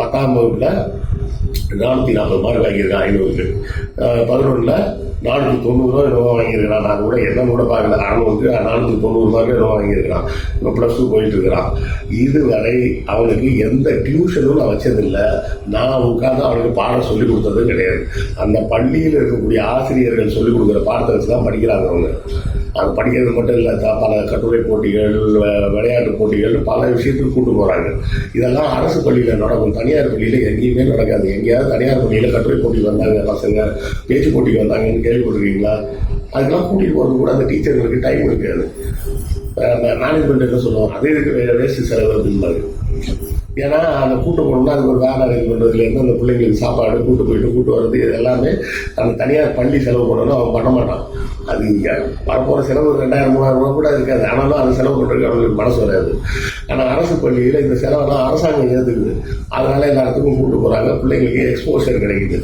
பத்தாம் வகுப்பில் நானூற்றி நாற்பது மார்க் வாங்கியிருக்கான் ஐநூறுக்கு. பதினொன்றில் நானூற்றி தொண்ணூறு ரூபா என்னவோ வாங்கியிருக்கிறான் நான் கூட என்ன கூட பார்க்கல. அறநூறுக்கு நானூற்றி தொண்ணூறு மார்க் என்னவோ வாங்கியிருக்கிறான். இப்போ ப்ளஸ் டூ போயிட்டு இருக்கிறான். இதுவரை அவனுக்கு எந்த டியூஷனும் நான் வச்சதில்லை. நான் உட்காந்து அவனுக்கு பாடம் சொல்லிக் கொடுத்ததும் கிடையாது. அந்த பள்ளியில் இருக்கக்கூடிய ஆசிரியர்கள் சொல்லிக் கொடுக்குற பாடத்தை வச்சு தான் படிக்கிறாங்க அவங்க. அது படிக்கிறது மட்டும் இல்லை த- பல கட்டுரை போட்டிகள் விளையாட்டு போட்டிகள் பல விஷயத்துக்கு கூட்டு போகிறாங்க இதெல்லாம் அரசு பள்ளியில் நடக்கும். தனியார் பள்ளியில் எங்கேயுமே நடக்காது. எங்கேயாவது தனியார் பள்ளியில் கட்டுரை போட்டிக்கு வந்தாங்க பசங்க பேச்சு போட்டிக்கு வந்தாங்கன்னு கேள்விப்பட்டிருக்கீங்களா? அதுக்கெல்லாம் கூட்டிகிட்டு போகிறது கூட அந்த டீச்சர்களுக்கு டைம் இருக்காது. மேனேஜ்மெண்ட் என்ன சொல்லுவாங்க? அதே இதுக்கு வேஸ்ட்டு செலவு அப்படிம்பாங்க ஏன்னா அந்த கூட்டு போகணும்னா அதுக்கு ஒரு வேன் அரேஞ்ச் பண்ணுறதுலேருந்து அந்த பிள்ளைங்களுக்கு சாப்பாடு கூட்டு போயிட்டு கூட்டு வர்றது இது எல்லாமே அந்த தனியார் பள்ளி செலவு பண்ணணும் அவன் பண்ண மாட்டான். அது இங்கே வரப்போகிற செலவு ரெண்டாயிரம் மூவாயிரம் ரூபா கூட இருக்காது. ஆனாலும் அந்த செலவு பண்ணுறதுக்கு அவங்களுக்கு மனசு வராது. ஆனால் அரசு பள்ளியில் இந்த செலவெல்லாம் அரசாங்கம் ஏற்றுக்குது அதனால எல்லாத்துக்கும் கூட்டு போகிறாங்க பிள்ளைங்களுக்கு எக்ஸ்போஷர் கிடைக்குது.